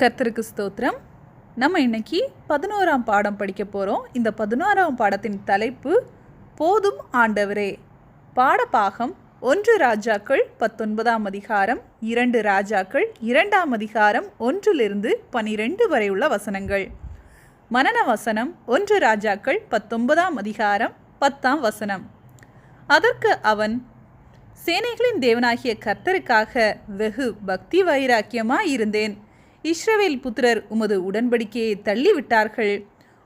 கர்த்தருக்கு ஸ்தோத்திரம். நம்ம இன்னைக்கு பதினோராம் பாடம் படிக்க போகிறோம் இந்த பதினோராம் பாடத்தின் தலைப்பு போதும் ஆண்டவரே. பாடப்பாகம் ஒன்று ராஜாக்கள் பத்தொன்பதாம் அதிகாரம் இரண்டு ராஜாக்கள் இரண்டாம் அதிகாரம் ஒன்றிலிருந்து பனிரெண்டு வரை உள்ள வசனங்கள். மனன வசனம் ஒன்று ராஜாக்கள் பத்தொன்பதாம் அதிகாரம் பத்தாம் வசனம். அதற்கு அவன் சேனைகளின் தேவனாகிய கர்த்தருக்காக வெகு பக்தி வைராக்கியமாக இருந்தேன் இஸ்ரவேல் புத்திரர் உமது உடன்படிக்கையை தள்ளிவிட்டார்கள்.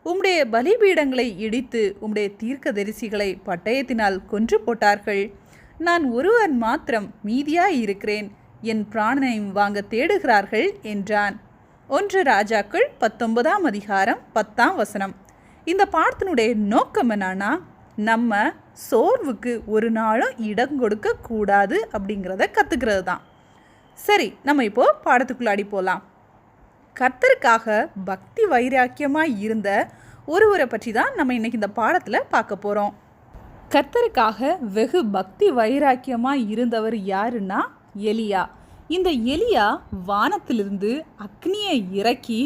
உம்முடைய பலிபீடங்களை இடித்து உம்முடைய தீர்க்கதரிசிகளை பட்டயத்தினால் கொன்று போட்டார்கள். நான் ஒருவன் மாத்திரம் மீதியாய் இருக்கிறேன் என் பிராணனையும் வாங்க தேடுகிறார்கள் என்றான். ஒன்று ராஜாக்கள் பத்தொன்பதாம் அதிகாரம் பத்தாம் வசனம். இந்த பாடத்தினுடைய நோக்கம் என்னன்னா நம்ம சோர்வுக்கு ஒரு நாளும் இடம் கொடுக்க கூடாது அப்படிங்கிறத கற்றுக்கிறது தான் சரி நம்ம இப்போது பாடத்துக்குள்ளாடி போகலாம் கர்த்தருக்காக பக்தி வைராக்கியமாக இருந்த ஒருவரை பற்றி தான் நம்ம இன்றைக்கி இந்த பாடத்தில் பார்க்க போகிறோம் கர்த்தருக்காக வெகு பக்தி வைராக்கியமாக இருந்தவர் யாருன்னா எலியா. இந்த எலியா வானத்திலிருந்து அக்னியை இறக்கி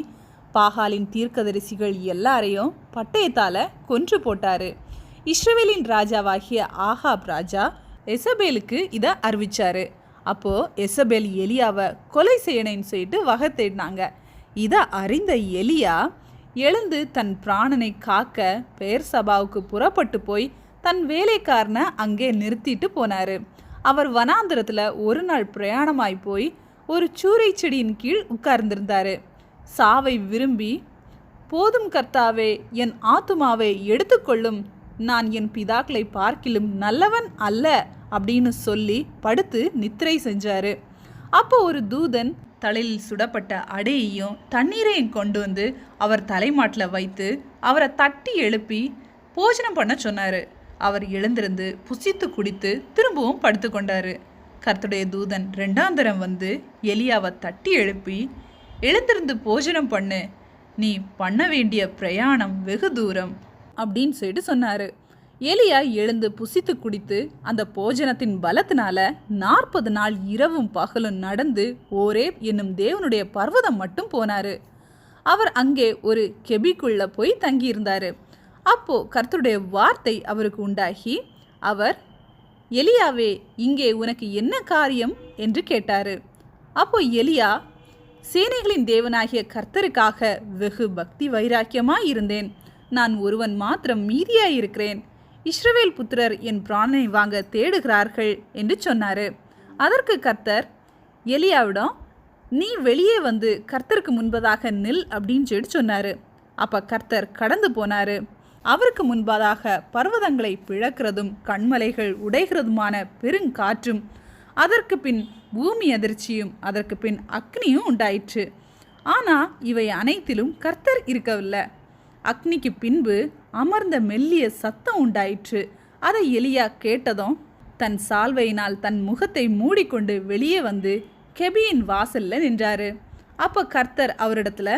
பாகாலின் தீர்க்கதரிசிகள் எல்லாரையும் பட்டயத்தால் கொன்று போட்டார். இஸ்ரவேலின் ராஜாவாகிய ஆஹாப் ராஜா எசபேலுக்கு இதை அறிவித்தார் அப்போது எசபேல் எலியாவை கொலை செய்யணும்னு சொல்லிட்டு வகை தேடினாங்க. இதை அறிந்த எலியா எழுந்து தன் பிராணனை காக்க பெயர் சபாவுக்கு புறப்பட்டு போய் தன் வேலைக்காரனை அங்கே நிறுத்திட்டு போனார். அவர் வனாந்திரத்தில் ஒரு நாள் பிரயாணமாய் போய் ஒரு சூறை செடியின் கீழ் உட்கார்ந்திருந்தார். சாவை விரும்பி போதும் கர்த்தாவே என் ஆத்துமாவை எடுத்துக்கொள்ளும் நான் என் பிதாக்களை பார்க்கிலும் நல்லவன் அல்ல அப்படின்னு சொல்லி படுத்து நித்திரை செஞ்சாரு. அப்போ ஒரு தூதன் தலையில் சுடப்பட்ட அடையையும் தண்ணீரையும் கொண்டு வந்து அவர் தலைமாட்டில் வைத்து அவரை தட்டி எழுப்பி போஜனம் பண்ண சொன்னார். அவர் எழுந்திருந்து புசித்து குடித்து திரும்பவும் படுத்து கொண்டாரு. கர்த்தருடைய தூதன் ரெண்டாந்தரம் வந்து எலியாவை தட்டி எழுப்பி எழுந்திருந்து போஜனம் பண்ணு. நீ பண்ண வேண்டிய பிரயாணம் வெகு தூரம் அப்படின்னு சொல்லிட்டு சொன்னார். எலியா எழுந்து புசித்து குடித்து அந்த போஜனத்தின் பலத்தினால நாற்பது நாள் இரவும் பகலும் நடந்து ஓரே என்னும் தேவனுடைய பர்வதம் மட்டும் போனாரு. அவர் அங்கே ஒரு கெபிக்குள்ள போய் தங்கியிருந்தாரு. அப்போ கர்த்தருடைய வார்த்தை அவருக்கு உண்டாகி அவர் எலியாவே இங்கே உனக்கு என்ன காரியம்? என்று கேட்டாரு. அப்போ எலியா சேனைகளின் தேவனாகிய கர்த்தருக்காக வெகு பக்தி வைராக்கியமாக இருந்தேன் நான் ஒருவன் மாத்திரம் மீதியாயிருக்கிறேன். இஸ்ரவேல் புத்திரர் என் பிராணனை வாங்க தேடுகிறார்கள் என்று சொன்னார். அதற்கு கர்த்தர் எலியாவிடம் நீ வெளியே வந்து கர்த்தருக்கு முன்பதாக நில் அப்படின்னு சொல்லிட்டு சொன்னார். அப்போ கர்த்தர் கடந்து போனார். அவருக்கு முன்பதாக பர்வதங்களை பிழக்கிறதும் கண்மலைகள் உடைகிறதுமான பெருங்காற்றும் அதற்கு பின் பூமி அதிர்ச்சியும் அதற்கு பின் அக்னியும் உண்டாயிற்று. ஆனால் இவை அனைத்திலும் கர்த்தர் இருக்கவில்லை. அக்னிக்கு பின்பு அமர்ந்த மெல்லிய சத்தம் உண்டாயிற்று. அதை எலியா கேட்டதும் தன் சால்வையினால் தன் முகத்தை மூடிக்கொண்டு வெளியே வந்து கெபியின் வாசல்ல நின்றாரு. அப்போ கர்த்தர் அவரிடத்துல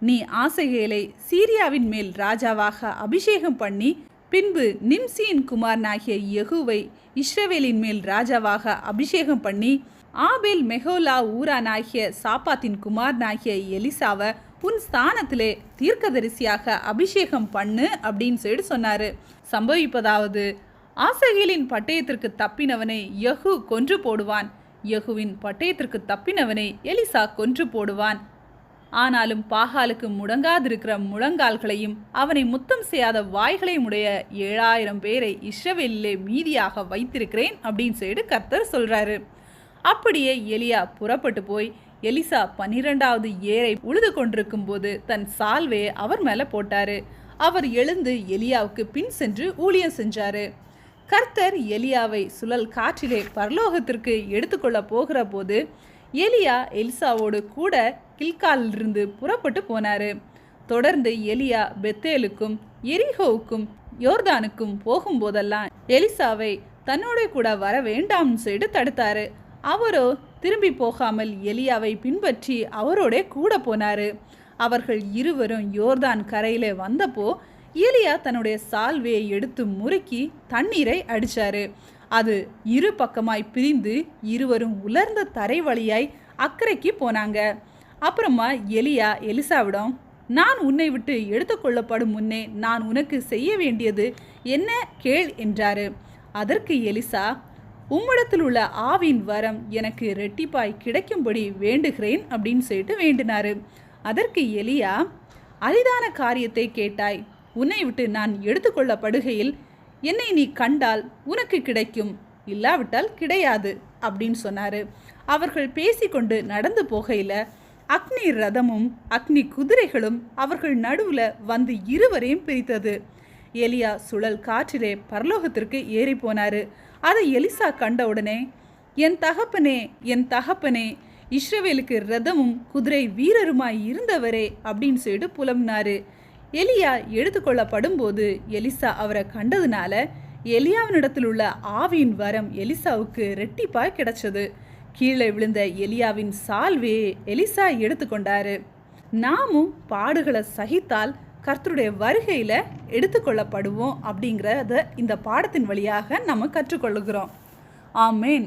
நீ ஆசைகளை சீரியாவின் மேல் ராஜாவாக அபிஷேகம் பண்ணி பின்பு நிம்சியின் குமாரனாகிய யகுவை இஸ்ரவேலின் மேல் ராஜாவாக அபிஷேகம் பண்ணி ஆபேல் மெஹோலா ஊரானாகிய சாப்பாத்தின் குமாரனாகிய எலிசாவை உன் ஸ்தானத்திலே தீர்க்கதரிசியாக அபிஷேகம் பண்ணு அப்படின்னு சொல்லிட்டு சொன்னார். சம்பவிப்பதாவது ஆசகிலின் பட்டயத்திற்கு தப்பினவனை யகு கொன்று போடுவான். யகுவின் பட்டயத்திற்கு தப்பினவனை எலிசா கொன்று போடுவான். ஆனாலும் பாகாலுக்கு முடங்காதிருக்கிற முழங்கால்களையும் அவனை முத்தம் செய்யாத வாய்களையும் உடைய ஏழாயிரம் பேரை இஸ்ரவேலிலே மீதியாக வைத்திருக்கிறேன் அப்படின்னு சொல்லிட்டு கர்த்தர் சொல்கிறாரு அப்படியே எலியா புறப்பட்டு போய் எலிசா பன்னிரெண்டாவது ஏரை உழுது கொண்டிருக்கும் போது தன் சால்வையை அவர் மேல போட்டாரு. அவர் எழுந்து எலியாவுக்கு பின் சென்று ஊழியம் செஞ்சாரு. கர்த்தர் எலியாவை சுழல் காற்றிலே பரலோகத்திற்கு எடுத்துக்கொள்ள போகிற போது எலியா எலிசாவோடு கூட கில்காலிலிருந்து புறப்பட்டு போனாரு. தொடர்ந்து எலியா பெத்தேலுக்கும் எரிஹோவுக்கும் யோர்தானுக்கும் போகும்போதெல்லாம் எலிசாவை தன்னோட கூட வர வேண்டாம்னு சொல்லிட்டு தடுத்தாரு. அவரோ திரும்பி போகாமல் எலியாவை பின்பற்றி அவரோட கூட போனார். அவர்கள் இருவரும் யோர்தான் கரையிலே வந்தப்போ எலியா தன்னுடைய சால்வையை எடுத்து முறுக்கி தண்ணீரை அடித்தாரு அது இரு பக்கமாய் பிரிந்து இருவரும் உலர்ந்த தரை வழியாய் அக்கறைக்கு போனாங்க. அப்புறமா எலியா எலிசாவிடம் நான் உன்னை விட்டு எடுத்துக்கொள்ளப்படும் முன்னே நான் உனக்கு செய்ய வேண்டியது என்ன? கேள் என்றாரு. அதற்கு எலிசா உம்மிடத்தில் உள்ள ஆவின் வரம் எனக்கு ரெட்டிப்பாய் கிடைக்கும்படி வேண்டுகிறேன் அப்படின்னு சொல்லிட்டு வேண்டினாரு. அதற்கு எலியா அரிதான காரியத்தை கேட்டாய். உன்னை விட்டு நான் எடுத்துக்கொள்ளப்படுகையில் என்னை நீ கண்டால் உனக்கு கிடைக்கும். இல்லாவிட்டால் கிடையாது அப்படின்னு சொன்னார். அவர்கள் பேசிக்கொண்டு நடந்து போகையில் அக்னி ரதமும் அக்னி குதிரைகளும் அவர்கள் நடுவில் வந்து இருவரையும் பிரித்தது. எலியா சுழல் காற்றிலே பரலோகத்திற்கு ஏறி போனாரு. அதை எலிசா கண்ட உடனே என் தகப்பனே என் தகப்பனே இஸ்ரவேலுக்கு ரதமும் குதிரை வீரருமாய் இருந்தவரே அப்படின்னு சொல்லிட்டு புலம்பினாரு. எலியா எடுத்துக்கொள்ளப்படும் போது எலிசா அவரை கண்டதுனால எலியாவினிடத்தில் உள்ள ஆவியின் வரம் எலிசாவுக்கு ரெட்டிப்பாய் கிடைச்சது. கீழே விழுந்த எலியாவின் சால்வே எலிசா எடுத்துக்கொண்டாரு. நாமும் பாடுகளை சகித்தால் கர்த்தருடைய வருகையில் எடுத்துக்கொள்ளப்படுவோம் அப்படிங்கிறத இந்த பாடத்தின் வழியாக நம்ம கற்றுக்கொள்ளுகிறோம். ஆமேன்.